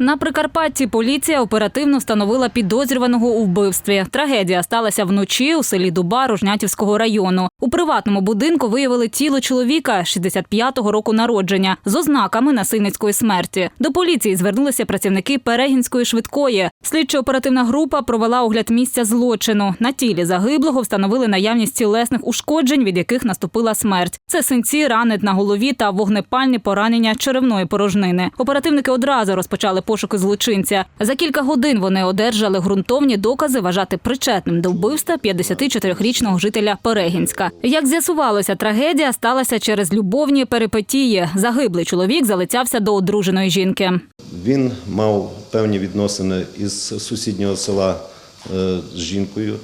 На Прикарпатті поліція оперативно встановила підозрюваного у вбивстві. Трагедія сталася вночі у селі Дуба Ружнятівського району. У приватному будинку виявили тіло чоловіка 65-го року народження з ознаками насильницької смерті. До поліції звернулися працівники Перегінської швидкої. Слідчо-оперативна група провела огляд місця злочину. На тілі загиблого встановили наявність тілесних ушкоджень, від яких наступила смерть. Це синці, рани на голові та вогнепальні поранення черевної порожнини. Оперативники одразу розпочали пошуки злочинця. За кілька годин вони одержали ґрунтовні докази вважати причетним до вбивства 54-річного жителя Перегінська. Як з'ясувалося, трагедія сталася через любовні перипетії. Загиблий чоловік залицявся до одруженої жінки. Він мав певні відносини із сусіднього села е, з жінкою,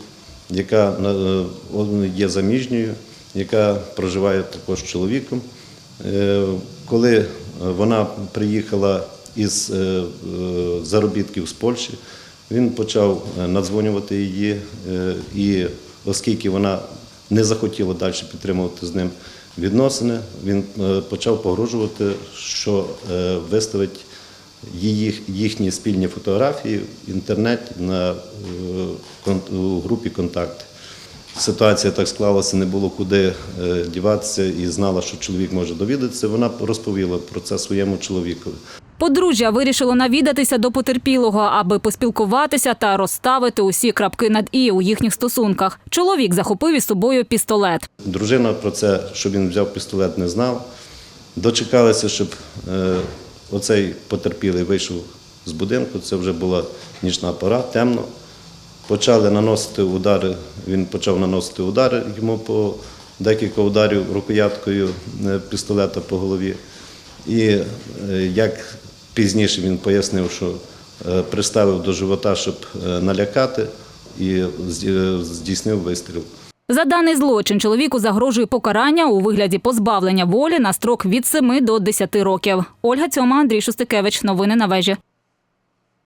яка е, є заміжньою, яка проживає також з чоловіком. Е, Коли вона приїхала із заробітків з Польщі, він почав надзвонювати її, і оскільки вона не захотіла далі підтримувати з ним відносини, він е, почав погрожувати, що е, виставить її, їхні спільні фотографії в інтернеті на, е, у групі контакти. Ситуація так склалася, не було куди діватися і знала, що чоловік може довідатися. Вона розповіла про це своєму чоловікові. Подружжя вирішило навідатися до потерпілого, аби поспілкуватися та розставити усі крапки над і у їхніх стосунках. Чоловік захопив із собою пістолет. Дружина про це, що він взяв пістолет, не знав. Дочекалися, щоб е, оцей потерпілий вийшов з будинку. Це вже була нічна пора, темно. Почали наносити удари. Він почав наносити удари йому по декілька ударів рукояткою е, пістолета по голові. І е, як пізніше він пояснив, що е, приставив до живота, щоб е, налякати, і здійснив вистріл. За даний злочин чоловіку загрожує покарання у вигляді позбавлення волі на строк від 7 до 10 років. Ольга Цьома, Андрій Шустикевич. Новини на вежі.